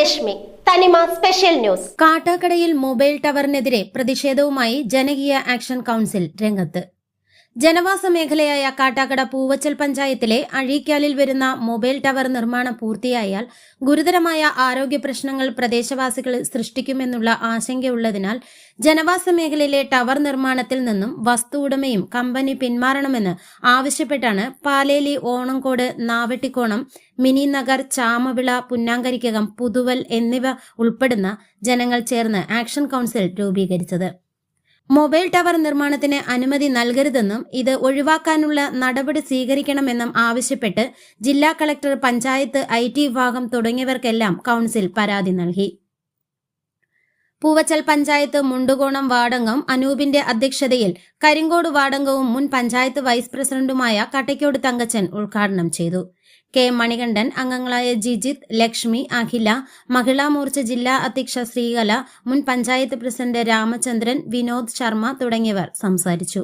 Rashmi. Thanima special news. കാട്ടാക്കടയിൽ mobile ടവറിനെതിരെ പ്രതിഷേധവുമായി ജനകീയ ആക്ഷൻ കൗൺസിൽ രംഗത്ത്. ജനവാസ മേഖലയായ കാട്ടാക്കട പൂവച്ചൽ പഞ്ചായത്തിലെ അഴീക്കാലിൽ വരുന്ന മൊബൈൽ ടവർ നിർമ്മാണം പൂർത്തിയായാൽ ഗുരുതരമായ ആരോഗ്യ പ്രശ്നങ്ങൾ പ്രദേശവാസികൾ സൃഷ്ടിക്കുമെന്നുള്ള ആശങ്കയുള്ളതിനാൽ ജനവാസ മേഖലയിലെ ടവർ നിർമ്മാണത്തിൽ നിന്നും വസ്തു ഉടമയും കമ്പനി പിന്മാറണമെന്ന് ആവശ്യപ്പെട്ടാണ് പാലേലി ഓണംകോട് നാവട്ടിക്കോണം മിനി നഗർ ചാമവിള പുന്നാങ്കരിക്കകം പുതുവൽ എന്നിവ ഉൾപ്പെടുന്ന ജനങ്ങൾ ചേർന്ന് ആക്ഷൻ കൌൺസിൽ രൂപീകരിച്ചത്. മൊബൈൽ ടവർ നിർമ്മാണത്തിന് അനുമതി നൽകരുതെന്നും ഇത് ഒഴിവാക്കാനുള്ള നടപടി സ്വീകരിക്കണമെന്നും ആവശ്യപ്പെട്ട് ജില്ലാ കളക്ടർ പഞ്ചായത്ത് ഐ വിഭാഗം തുടങ്ങിയവർക്കെല്ലാം കൗൺസിൽ പരാതി നൽകി. പൂവച്ചൽ പഞ്ചായത്ത് മുണ്ടുകോണം വാടങ്ങം അനൂപിന്റെ അധ്യക്ഷതയിൽ കരിങ്കോട് വാടങ്ങവും മുൻ പഞ്ചായത്ത് വൈസ് പ്രസിഡന്റുമായ കട്ടയ്ക്കോട് തങ്കച്ചൻ ഉദ്ഘാടനം ചെയ്തു. കെ മണികണ്ഠൻ അംഗങ്ങളായ ജിജിത്ത് ലക്ഷ്മി അഖില മഹിളാ മോർച്ച ജില്ലാ അധ്യക്ഷ ശ്രീകല മുൻ പഞ്ചായത്ത് പ്രസിഡന്റ് രാമചന്ദ്രൻ വിനോദ് ശർമ്മ തുടങ്ങിയവർ സംസാരിച്ചു.